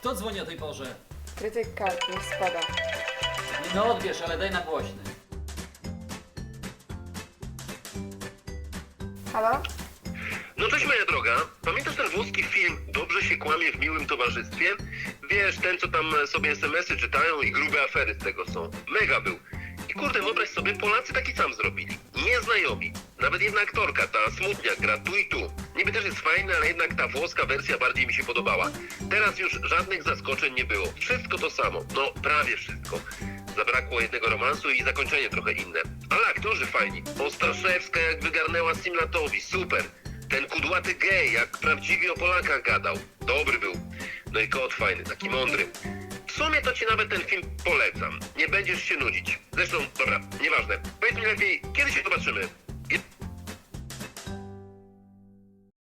Kto dzwoni o tej porze? Krytyk kart, niech spada. No odbierz, ale daj na głośny. Halo? No cześć moja droga, pamiętasz ten włoski film Dobrze się kłamie w miłym towarzystwie? Wiesz, ten co tam sobie smsy czytają i grube afery z tego są. Mega był. I kurde, wyobraź sobie, Polacy taki sam zrobili. Nieznajomi. Nawet jedna aktorka, ta smutniak, gra tu i tu. Niby też jest fajna, ale jednak ta włoska wersja bardziej mi się podobała. Teraz już żadnych zaskoczeń nie było. Wszystko to samo. No, prawie wszystko. Zabrakło jednego romansu i zakończenie trochę inne. Ale aktorzy fajni. Ostaszewska jak wygarnęła Simlatowi. Super. Ten kudłaty gej, jak prawdziwie o Polakach gadał. Dobry był. No i kot fajny, taki mądry. W sumie to ci nawet ten film polecam. Nie będziesz się nudzić. Zresztą, dobra, nieważne. Powiedz mi lepiej, kiedy się zobaczymy?